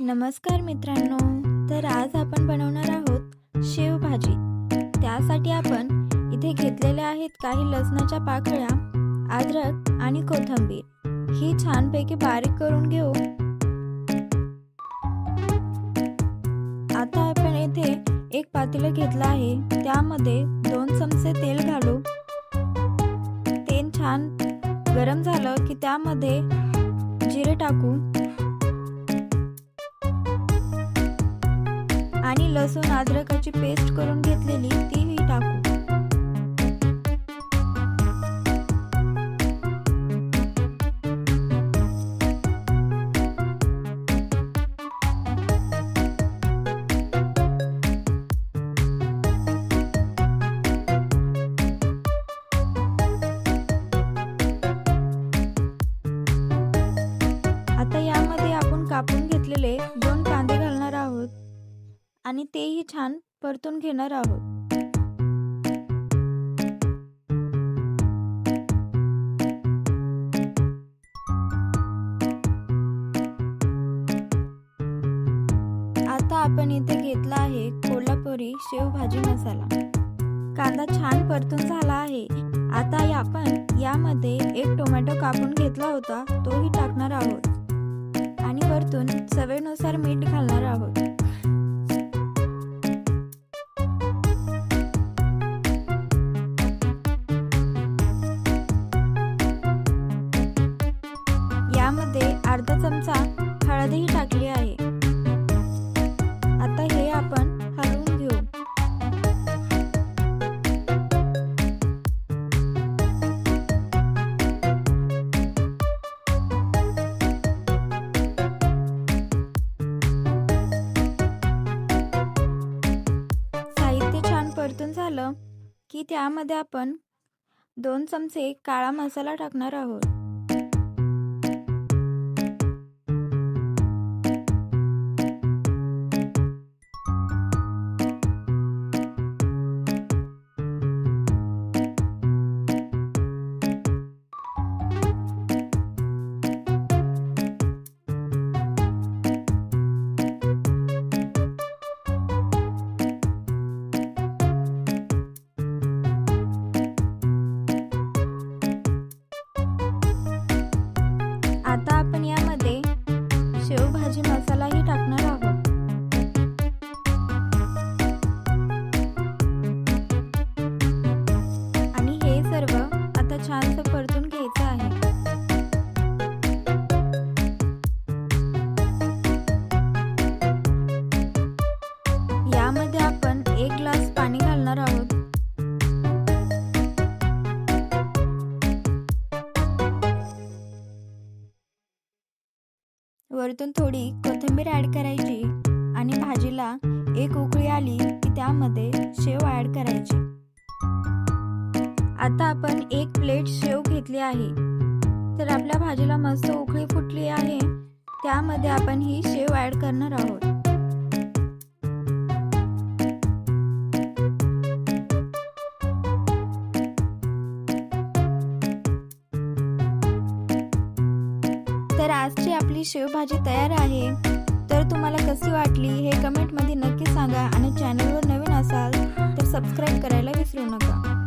नमस्कार मित्रांनो तर आज आपण बनवणार आहोत शेवभाजी. त्यासाठी आपण इथे घेतलेल्या आहेत काही लसणाच्या पाकळ्या अद्रक आणि कोथिंबीर. ही छानपैकी बारीक करून घेऊ. आता आपण येथे एक पातेलं घेतलं आहे. त्यामध्ये दोन चमचे तेल घालू. तेल छान गरम झालं की त्यामध्ये जिरे टाकू. आणि लसूण अद्रकाची पेस्ट करून घेतलेली तीही टाकू. आता यामध्ये आपण कापून घेतलेले दोन कांदे घालणार आहोत. आणि तेही छान परतून घेणार आहोत. आता आपण इथे घेतला आहे कोल्हापुरी शेवभाजी मसाला. कांदा छान परतून झाला आहे. आता आपण यामध्ये एक टोमॅटो कापून घेतला होता तोही टाकणार आहोत. आणि वरतून चवेनुसार मीठ घालणार आहोत. की त्यामध्ये आपण दोन चमचे काळा मसाला टाकणार आहोत. छानसं परतून घ्यायचं आहे. यामध्ये आपण एक ग्लास पाणी घालणार आहोत. वरतून थोडी कोथिंबीर ॲड करायची आणि भाजीला एक उकळी आली की त्यामध्ये शेव ॲड करायची. आता आपण एक प्लेट शेव घेतली आहे. तर आपल्या भाजीला मस्त उकळी फुटली आहे. त्यामध्ये आपण ही शेव ॲड करणार आहोत. तर आजची आपली शेवभाजी तयार आहे. तर तुम्हाला कशी वाटली हे कमेंटमध्ये नक्की सांगा आणि चॅनलवर नवीन असाल तर सबस्क्राईब करायला विसरू नका.